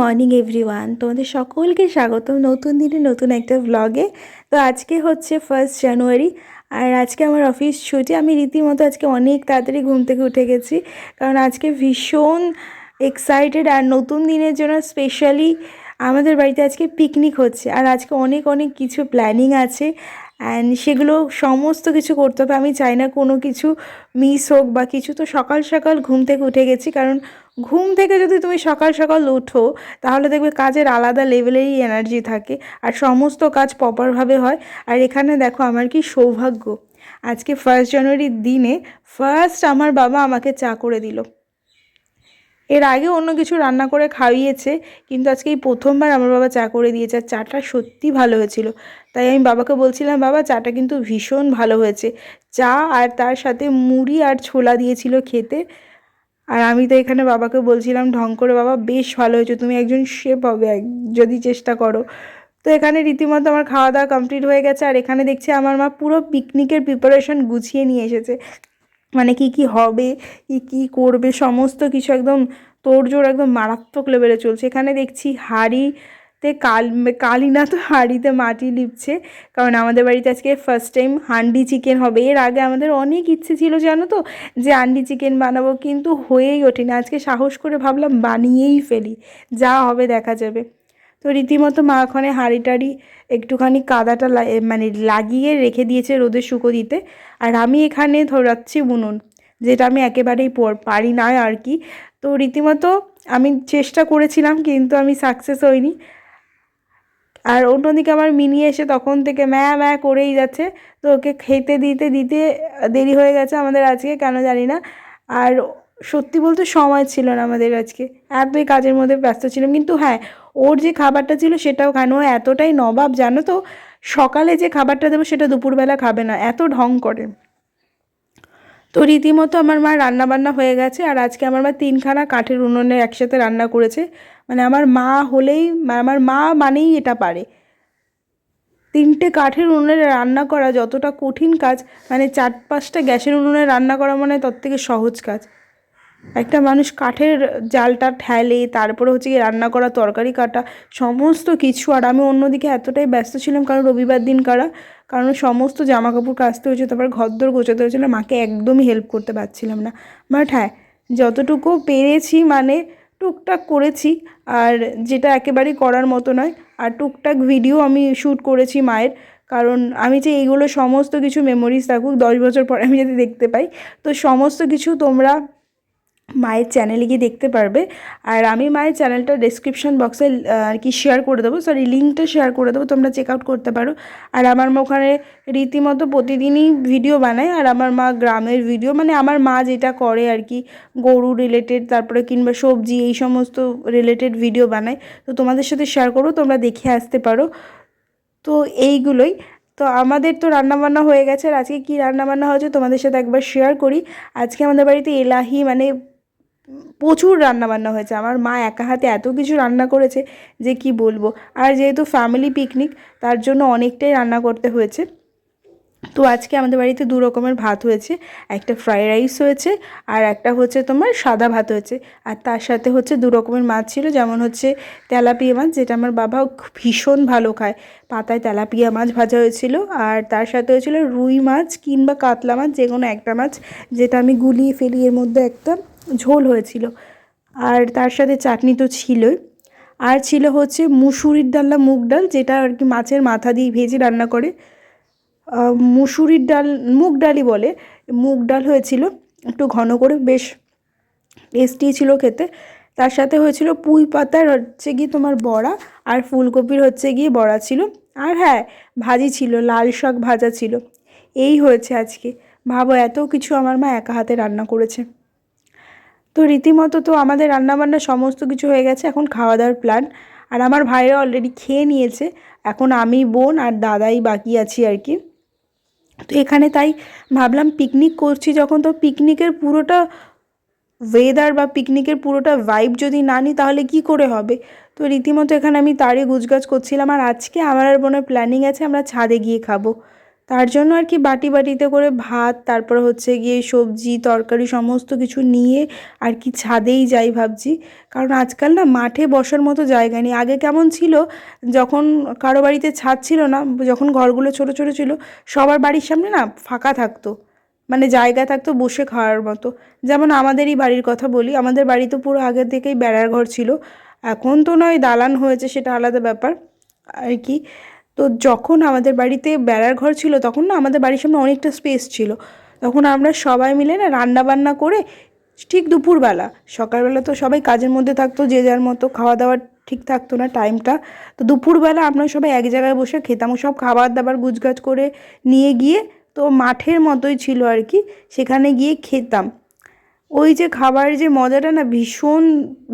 Morning, everyone. তোমাদের সকলকে স্বাগতম নতুন দিনে, নতুন একটা ব্লগে তো আজকে হচ্ছে ফার্স্ট জানুয়ারি আর আজকে আমার অফিস ছুটি। আমি রীতিমতো আজকে অনেক তাড়াতাড়ি ঘুম থেকে উঠে গেছি, কারণ আজকে ভীষণ এক্সাইটেড আর নতুন দিনের জন্য স্পেশালি আমাদের বাড়িতে আজকে পিকনিক হচ্ছে। আর আজকে অনেক অনেক কিছু প্ল্যানিং আছে। অ্যান্ড সেগুলো সমস্ত কিছু করতে হবে। আমি চাই না কোনো কিছু মিস হোক বা কিছু। তো সকাল সকাল ঘুম থেকে উঠে গেছি। কারণ ঘুম থেকে যদি তুমি সকাল সকাল ওঠো, তাহলে দেখবে কাজের আলাদা লেভেলেরই এনার্জি থাকে। আর সমস্ত কাজ প্রপারভাবে হয়। আর এখানে দেখো আমার কি সৌভাগ্য। আজকে ফার্স্ট জানুয়ারির দিনে ফার্স্ট আমার বাবা আমাকে চা করে দিল। এর আগে অন্য কিছু রান্না করে খাইয়েছে, কিন্তু আজকে এই প্রথমবার আমার বাবা চা করে দিয়েছে আর চাটা সত্যি ভালো হয়েছিল। তাই আমি বাবাকে বলছিলাম, বাবা, চাটা কিন্তু ভীষণ ভালো হয়েছে। চা আর তার সাথে মুড়ি আর ছোলা দিয়েছিল খেতে। আর আমি তো এখানে বাবাকে বলছিলাম, ঢং করে, বাবা, বেশ ভালো হয়েছে। তুমি একজন শেফ হবে যদি চেষ্টা করো। তো এখানে রীতিমতো আমার খাওয়া দাওয়া কমপ্লিট হয়ে গেছে, আর এখানে দেখছি আমার মা পুরো পিকনিকের প্রিপারেশন গুছিয়ে নিয়ে এসেছে। মানে কি কি হবে, কি কি করবে, সমস্ত কিছু একদম তোড়জোড় একদম মারাত্মক লেভেলে চলছে। এখানে দেখছি হাঁড়িতে কাল কালি না তো হাঁড়িতে মাটি লিপছে। কারণ আমাদের বাড়িতে আজকে ফার্স্ট টাইম হান্ডি চিকেন হবে। এর আগে আমাদের অনেক ইচ্ছে ছিল, জানো তো, যে হান্ডি চিকেন বানাবো, কিন্তু হয়েই ওঠেনি। আজকে সাহস করে ভাবলাম বানিয়েই ফেলি। যা হবে দেখা যাবে। তো রীতিমতো মা ওখানে হাঁড়ি টাড়ি একটুখানি কাদাটা মানে লাগিয়ে রেখে দিয়েছে রোদে শুকো দিতে। আর আমি এখানে ধরাচ্ছি বুনুন, যেটা আমি একেবারেই পারি না আর কি। তো রীতিমতো আমি চেষ্টা করেছিলাম, কিন্তু আমি সাকসেস হইনি। আর অন্যদিকে আমার মিনি এসে তখন থেকে ম্যা ম্যা করেই যাচ্ছে। তো ওকে খেতে দিতে দিতে দেরি হয়ে গেছে আমাদের আজকে, কেন জানি না। আর সত্যি বলতে সময় ছিল না আমাদের আজকে। এতই কাজের মধ্যে ব্যস্ত ছিলাম। কিন্তু হ্যাঁ ওর যে খাবারটা ছিল সেটাও খানো ও এতটাই নবাব, জানো তো? সকালে যে খাবারটা দেবো সেটা দুপুরবেলা খাবে না। এত ঢং করে। তো রীতিমতো আমার মা রান্না বান্না হয়ে গেছে আর আজকে আমার মা তিনখানা কাঠের উনুনে একসাথে রান্না করেছে। মানে আমার মা হলেই, আমার মা মানেই এটা পারে। তিনটে কাঠের উনুনে রান্না করা যতটা কঠিন কাজ মানে চার পাঁচটা গ্যাসের উনুনে রান্না করা মানে তার থেকে সহজ কাজ। একটা মানুষ কাঠের জালটা ঠেলে, তারপরে হচ্ছে রান্না করা, তরকারি কাটা, সমস্ত কিছু। আর আমি অন্যদিকে এতটাই ব্যস্ত ছিলাম কারণ রবিবার দিন কারা, কারণ সমস্ত জামা কাপড় কাচতে হয়েছে, তারপর ঘরদোর গোছাতে হয়েছিল মাকে একদমই হেল্প করতে পারছিলাম না। বাট হ্যাঁ যতটুকু পেরেছি মানে টুকটাক করেছি, আর যেটা একেবারেই করার মতো নয়। আর টুকটাক ভিডিও আমি শ্যুট করেছি মায়ের, কারণ আমি যে এইগুলো সমস্ত কিছু মেমোরিজ থাকুক দশ বছর পরে আমি যদি দেখতে পাই, তো সমস্ত কিছু তোমরা মায়ের চ্যানেলে গিয়ে দেখতে পারবে। আর আমি মায়ের চ্যানেলটা ডেসক্রিপশন বক্সে আর কি শেয়ার করে দেবো। সরি লিঙ্কটা শেয়ার করে দেবো, তোমরা চেক আউট করতে পারো। আর আমার মা ওখানে রীতিমতো প্রতিদিনই ভিডিও বানায়। আর আমার মা গ্রামের ভিডিও মানে আমার মা যেটা করে আর কি, গরু রিলেটেড তারপরে কিংবা সবজি, এই সমস্ত রিলেটেড ভিডিও বানায়। তো তোমাদের সাথে শেয়ার করব, তোমরা দেখে আসতে পারো। তো এইগুলোই। তো আমাদের তো রান্নাবান্না হয়ে গেছে। আর আজকে কী রান্নাবান্না হয়েছে, তোমাদের সাথে একবার শেয়ার করি। আজকে আমাদের বাড়িতে এলাহি মানে প্রচুর রান্না বান্না হয়েছে। আমার মা একা হাতে এত কিছু রান্না করেছে যে কি বলব? আর যেহেতু ফ্যামিলি পিকনিক তার জন্য অনেকটাই রান্না করতে হয়েছে। তো আজকে আমাদের বাড়িতে দু রকমের ভাত হয়েছে। একটা ফ্রাইড রাইস হয়েছে আর একটা হচ্ছে তোমার সাদা ভাত হয়েছে। আর তার সাথে হচ্ছে দু রকমের মাছ ছিল, যেমন হচ্ছে তেলাপিয়া মাছ, যেটা আমার বাবা ভীষণ ভালো খায়। পাতায় তেলাপিয়া মাছ ভাজা হয়েছিল আর তার সাথে হয়েছিল রুই মাছ কিংবা কাতলা মাছ যে কোনো একটা মাছ, যেটা আমি গুলিয়ে ফেলি এর মধ্যে একটা। ঝোল হয়েছিল। আর তার সাথে চাটনি তো ছিলই। আর ছিল হচ্ছে মুসুরির ডাল না মুগ ডাল, যেটা আর কি মাছের মাথা দিয়ে ভেজে রান্না করে। মুসুরির ডাল, মুগ ডালই বলে। মুগ ডাল হয়েছিল একটু ঘন করে, বেশ টেস্টি ছিল খেতে। তার সাথে হয়েছিল পুঁই পাতার হচ্ছে গিয়ে তোমার বড়া আর ফুলকপির হচ্ছে গিয়ে বড়া ছিল। আর হ্যাঁ ভাজি ছিল, লাল শাক ভাজা ছিল। এই হয়েছে আজকে। ভাবো এত কিছু আমার মা একা হাতে রান্না করেছে। তো রীতিমতো তো আমাদের রান্নাবান্না সমস্ত কিছু হয়ে গেছে, এখন খাওয়া দাওয়ার প্ল্যান আর আমার ভাইরা অলরেডি খেয়ে নিয়েছে, এখন আমি, বোন আর দাদাই বাকি আছি আর কি। তো এখানে তাই ভাবলাম পিকনিক করছি যখন, তো পিকনিকের পুরোটা ওয়েদার বা পিকনিকের পুরোটা ভাইব যদি না নিই, তাহলে কি করে হবে? তো রীতিমতো এখানে আমি তারই গুজগাছ করছিলাম, আর আজকে আমার আর বোনের প্ল্যানিং আছে, আমরা ছাদে গিয়ে খাব। তার জন্য আর কি বাটি বাটিতে করে ভাত, তারপর হচ্ছে গিয়ে সবজি, তরকারি সমস্ত কিছু নিয়ে আর কি ছাদেই যাই ভাবছি। কারণ আজকাল না মাঠে বসার মতো জায়গা নেই। আগে কেমন ছিল, যখন কারও বাড়িতে ছাদ ছিল না, যখন ঘরগুলো ছোট ছোট ছিল, সবার বাড়ির সামনে না ফাঁকা থাকতো। মানে জায়গা থাকতো বসে খাওয়ার মতো। যেমন আমাদেরই বাড়ির কথা বলি, আমাদের বাড়ি তো পুরো আগের থেকেই বেড়ার ঘর ছিল। এখন তো নয়, দালান হয়েছে, সেটা আলাদা ব্যাপার। আর কি তো যখন আমাদের বাড়িতে বেড়ার ঘর ছিল, তখন না আমাদের বাড়ির সামনে অনেকটা স্পেস ছিল। তখন আমরা সবাই মিলে না রান্না বান্না করে ঠিক দুপুরবেলা, সকালবেলা তো সবাই কাজের মধ্যে থাকতো, যে যার মতো খাওয়া দাওয়া ঠিক থাকতো না টাইমটা তো দুপুরবেলা আমরা সবাই এক জায়গায় বসে খেতাম সব খাবার দাবার গুছগাছ করে নিয়ে গিয়ে তো মাঠের মতোই ছিল আর কি, সেখানে গিয়ে খেতাম। ওই যে খাবারের যে মজাটা না ভীষণ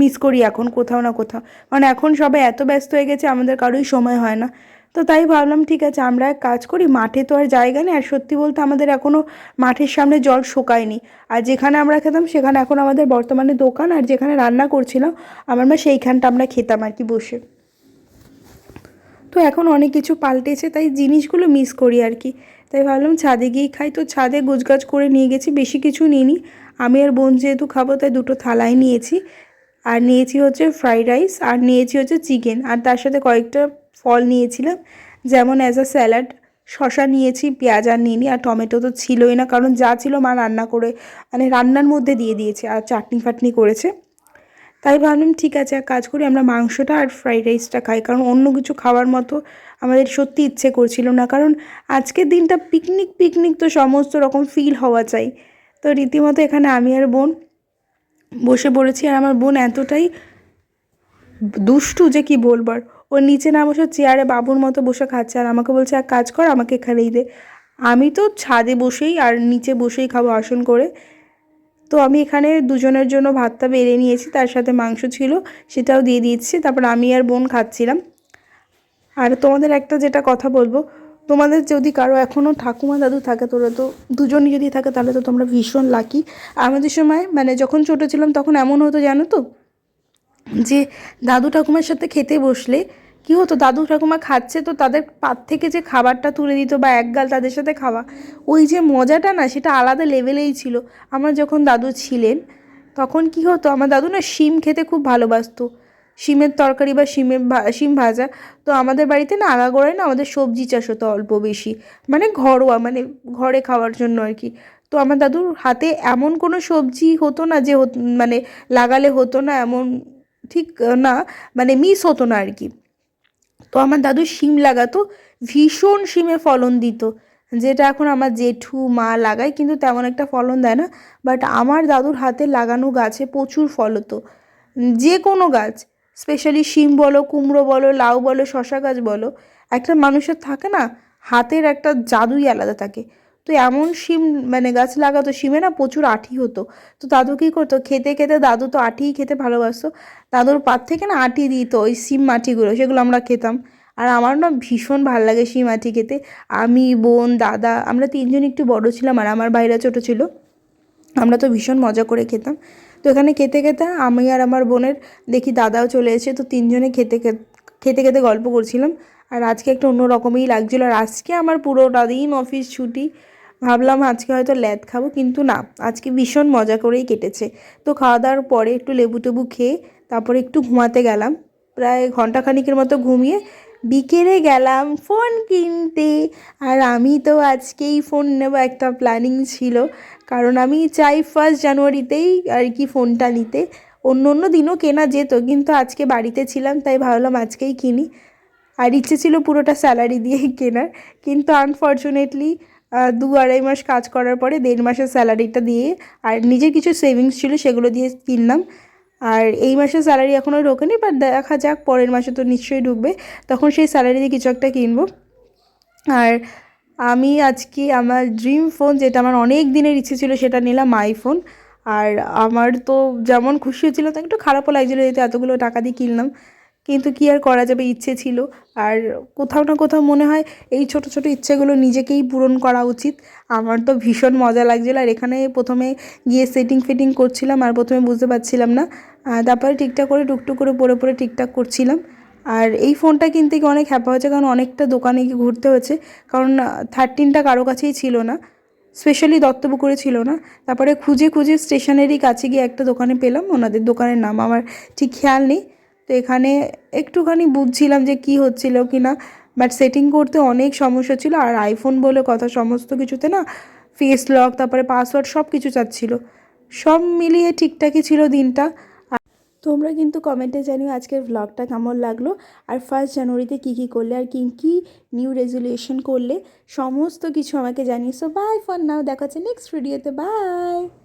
মিস করি এখন কোথাও না কোথাও। মানে এখন সবাই এত ব্যস্ত হয়ে গেছে, আমাদের কারোই সময় হয় না। তো তাই ভাবলাম, ঠিক আছে, আমরা এক কাজ করি, মাঠে তো আর জায়গা নেই, আর সত্যি বলতে আমাদের এখনও মাঠের সামনে জল শোকায়নি। আর যেখানে আমরা খেতাম, সেখানে এখন আমাদের বর্তমানে দোকান, আর যেখানে রান্না করছিলাম, আমার মা সেইখানটা আমরা খেতাম আর কি বসে। তো এখন অনেক কিছু পাল্টেছে, তাই জিনিসগুলো মিস করি আর কি। তাই ভাবলাম, ছাদে গিয়ে খাই। তো ছাদে গোছগাছ করে নিয়ে গেছি, বেশি কিছু নিইনি। আমি আর বোন যেহেতু খাব, তাই দুটো থালায় নিয়েছি। আর নিয়েছি হচ্ছে ফ্রাইড রাইস, আর নিয়েছি হচ্ছে চিকেন। আর তার সাথে কয়েকটা ফল নিয়েছিলাম। যেমন অ্যাজ আ স্যালাড শশা নিয়েছি, পেঁয়াজ আর নিইনি আর টমেটো তো ছিলই না, কারণ যা ছিল মা রান্না করে মানে রান্নার মধ্যে দিয়ে দিয়েছে, আর চাটনি ফাটনি করেছে। তাই ভাবলাম ঠিক আছে, এক কাজ করি, আমরা মাংসটা আর ফ্রাইড রাইসটা খাই, কারণ অন্য কিছু খাওয়ার মতো আমাদের সত্যি ইচ্ছে করছিল না, কারণ আজকের দিনটা পিকনিক পিকনিক তো সমস্ত রকম ফিল হওয়া চাই। তো রীতিমতো এখানে আমি আর বোন বসে পড়েছি, আর আমার বোন এতটাই দুষ্টু যে কি বলবার ও নিচে না বসে চেয়ারে বাবুর মতো বসে খাচ্ছে আর আমাকে বলছে, এক কাজ কর, আমাকে এখানেই দে। আমি তো ছাদে বসেই আর নিচে বসেই খাব আসন করে। তো আমি এখানে দুজনের জন্য ভাতটা বেড়ে নিয়েছি, তার সাথে মাংস ছিল, সেটাও দিয়ে দিচ্ছি তারপর আমি আর বোন খাচ্ছিলাম। আর তোমাদের একটা যেটা কথা বলব, তোমাদের যদি কারও এখনও ঠাকুমা দাদু থাকে, তোরা তো দুজনই যদি থাকে, তাহলে তো তোমরা ভীষণ লাকি আমাদের সময় মানে যখন ছোটো ছিলাম, তখন এমন হতো, জানো তো? যে দাদু ঠাকুমার সাথে খেতে বসলে, কী হতো? দাদু ঠাকুমা খাচ্ছে তো তাদের পাত থেকে যে খাবারটা তুলে দিত বা এক গাল তাদের সাথে খাওয়া, ওই যে মজাটা না, সেটা আলাদা লেভেলেই ছিল। আমার যখন দাদু ছিলেন, তখন কি হতো? আমার দাদু না শিম খেতে খুব ভালোবাসতো। শিমের তরকারি বা শিমের শিম ভাজা। তো আমাদের বাড়িতে না আগাগোড়ায় না আমাদের সবজি চাষ হতো অল্প বেশি। মানে ঘরোয়া মানে ঘরে খাওয়ার জন্য আর কি। তো আমার দাদুর হাতে এমন কোনো সবজি হতো না যে মানে লাগালে হতো না এমন ঠিক না মানে মিস হতো না আর কি তো আমার দাদু শিম লাগাতো, ভীষণ শিমে ফলন দিত। যেটা এখন আমার জেঠু, মা লাগায়, কিন্তু তেমন একটা ফলন দেয় না। বাট আমার দাদুর হাতে লাগানো গাছে প্রচুর ফল হতো। যে কোনো গাছ স্পেশালি শিম বলো, কুমড়ো বলো, লাউ বলো, শশা গাছ বলো, একটা মানুষের থাকে না, হাতের একটা জাদুই আলাদা থাকে। তো এমন শিম মানে গাছ লাগাতো, শিমে না প্রচুর আঠি হতো। তো দাদু কী করতো? খেতে খেতে দাদু তো আঠিই খেতে ভালোবাসতো। দাদুর পাত থেকে না আটি দিত ওই শিম মাটিগুলো, সেগুলো আমরা খেতাম। আর আমার না ভীষণ ভালো লাগে শিম আঠি খেতে। আমি, বোন, দাদা, আমরা তিনজন একটু বড় ছিলাম আর আমার ভাইরা ছোটো ছিল। আমরা তো ভীষণ মজা করে খেতাম। তো এখানে খেতে খেতে আমি আর আমার বোনের দেখি দাদাও চলে এসে তো তিনজনে খেতে খেতে খেতে গল্প করছিলাম। আর আজকে একটা অন্য রকমই লাগছিল। আর আজকে আমার পুরোটা দিন অফিস ছুটি। ভাবলাম আজকে হয়তো ল্যাদ খাব, কিন্তু না, আজকে ভীষণ মজা করেই কেটেছে। তো খাওয়া দাওয়ার পরে একটু লেবু টেবু খেয়ে তারপরে একটু ঘুমাতে গেলাম। প্রায় ঘন্টাখানিকের মতো ঘুমিয়ে বিকেলে গেলাম ফোন কিনতে। আর আমি তো আজকেই ফোন নেব, একটা প্ল্যানিং ছিল। কারণ আমি চাই ফার্স্ট জানুয়ারিতেই আর কি ফোনটা নিতে। অন্য অন্য দিনও কেনা যেত, কিন্তু আজকে বাড়িতে ছিলাম, তাই ভাবলাম আজকেই কিনি। আর ইচ্ছে ছিল পুরোটা স্যালারি দিয়েই কেনার, কিন্তু আনফর্চুনেটলি দু আড়াই মাস কাজ করার পরে দেড় মাসের স্যালারিটা দিয়ে, আর নিজের কিছু সেভিংস ছিল সেগুলো দিয়ে কিনলাম। আর এই মাসের স্যালারি এখনও ঢোকেনি বাট দেখা যাক, পরের মাসে তো নিশ্চয়ই ঢুকবে। তখন সেই স্যালারি দিয়ে কিছু একটা কিনবো। আর আমি আজকে আমার ড্রিম ফোন যেটা আমার অনেক দিনের ইচ্ছে ছিল, সেটা নিলাম আইফোন আর আমার তো যেমন খুশি হচ্ছিল তো একটু খারাপও লাগছিল যেহেতু এতগুলো টাকা দিয়ে কিনলাম। কিন্তু কী আর করা যাবে? ইচ্ছে ছিল। আর কোথাও না কোথাও মনে হয় এই ছোট ছোট ইচ্ছেগুলো নিজেকেই পূরণ করা উচিত। আমার তো ভীষণ মজা লাগছিল। আর এখানে প্রথমে গিয়ে সেটিং ফিটিং করছিলাম আর প্রথমে বুঝতে পারছিলাম না। তারপরে ঠিকঠাক করে টুকটুক করে পরে পরে ঠিকঠাক করছিলাম। আর এই ফোনটা কিনতে গিয়ে অনেক হ্যাপা হয়েছে কারণ অনেকটা দোকানে গিয়ে ঘুরতে হয়েছে। কারণ থার্টিনটা কারও কাছেই ছিল না। স্পেশালি দত্তপুকুরে ছিল না। তারপরে খুঁজে খুঁজে স্টেশনেরই কাছে গিয়ে একটা দোকানে পেলাম। ওনাদের দোকানের নাম আমার ঠিক খেয়াল নেই। তো এখানে একটুখানি বুঝছিলাম যে কি হচ্ছিল কি না বাট সেটিং করতে অনেক সমস্যা ছিল। আর আইফোন বলে কথা সমস্ত কিছুতে না ফেস লক তারপরে পাসওয়ার্ড সব কিছু চাচ্ছিল। সব মিলিয়ে ঠিকঠাকই ছিল দিনটা। তোমরা কিন্তু কমেন্টে জানিও আজকের ভ্লগটা কেমন লাগল। আর ফার্স্ট জানুয়ারিতে কী কী করলে, আর কী কী নিউ রেজুলেশন করলে, সমস্ত কিছু আমাকে জানিয়েছো বাই ফর নাও দেখা হচ্ছে নেক্সট ভিডিওতে বাই